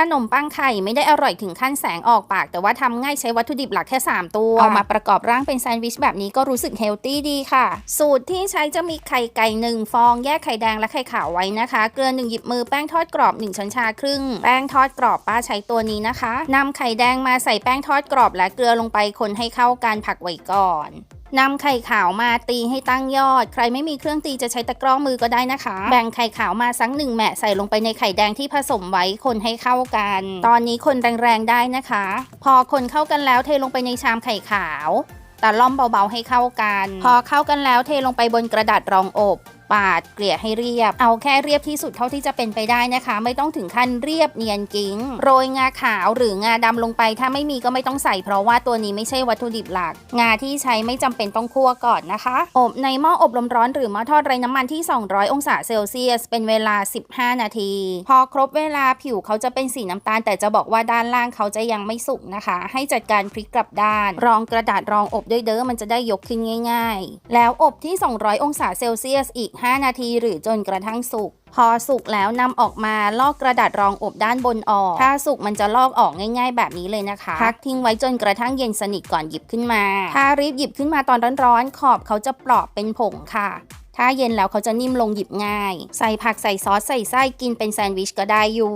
ขนมปังไข่ไม่ได้อร่อยถึงขั้นแสงออกปาก แต่ว่าทำง่ายใช้วัตถุดิบหลักแค่ 3 ตัว เอามาประกอบร่างเป็นแซนด์วิชแบบนี้ก็รู้สึกเฮลตี้ดีค่ะ สูตรที่ใช้จะมีไข่ไก่หนึ่งฟองแยกไข่แดงและไข่ขาวไว้นะคะ เกลือหนึ่งหยิบมือแป้งทอดกรอบ 1 ช้อนชาครึ่ง แป้งทอดกรอบป้าใช้ตัวนี้นะคะนำไข่แดงมาใส่แป้งทอดกรอบและเกลือลงไปคนให้เข้ากันผักไว้ก่อน นำไข่ขาวมาตีให้ตั้งยอด ใครไม่มีเครื่องตีจะใช้ตะกร้อมือก็ได้นะคะ แบ่งไข่ขาวมาสักหนึ่งแมะใส่ลงไปในไข่แดงที่ผสมไว้คนให้เข้ากัน ตอนนี้คนแรงๆได้นะคะ พอคนเข้ากันแล้วเทลงไปในชามไข่ขาวตะล่อมเบาๆให้เข้ากัน พอเข้ากันแล้วเทลงไปบนกระดาษรองอบ ปาดเกลี่ยให้เรียบ เอาแค่เรียบที่สุดเท่าที่จะเป็นไปได้นะคะ ไม่ต้องถึงขั้นเรียบเนียนกิ้ง โรยงาขาวหรืองาดำลงไป ถ้าไม่มีก็ไม่ต้องใส่เพราะว่าตัวนี้ไม่ใช่วัตถุดิบหลัก งาที่ใช้ไม่จำเป็นต้องคั่วก่อนนะคะ อบในหม้ออบลมร้อนหรือหม้อทอดไร้น้ำมันที่ 200 องศาเซลเซียส เป็นเวลา 15 นาที พอครบเวลาผิวเขาจะเป็นสีน้ำตาล แต่จะบอกว่าด้านล่างเขาจะยังไม่สุกนะคะ ให้จัดการพลิกกลับด้าน รองกระดาษรองอบด้วยเด้อมันจะได้ยกขึ้นง่าย ๆ แล้วอบที่ 200 องศาเซลเซียสอีก5 นาที หรือจนกระทั่งสุกพอสุกแล้วนำออกมาลอกกระดาษรองอบด้านบนออก ถ้าสุกมันจะลอกออกง่ายๆ แบบนี้เลยนะคะ พักทิ้งไว้จนกระทั่งเย็นสนิทก่อนหยิบขึ้นมา ถ้ารีบหยิบขึ้นมาตอนร้อนๆ ขอบเขาจะเปราะเป็นผงค่ะ ถ้าเย็นแล้วเขาจะนิ่มลงหยิบง่าย ใส่ผักใส่ซอสใส่ไส้กินเป็นแซนด์วิชก็ได้อยู่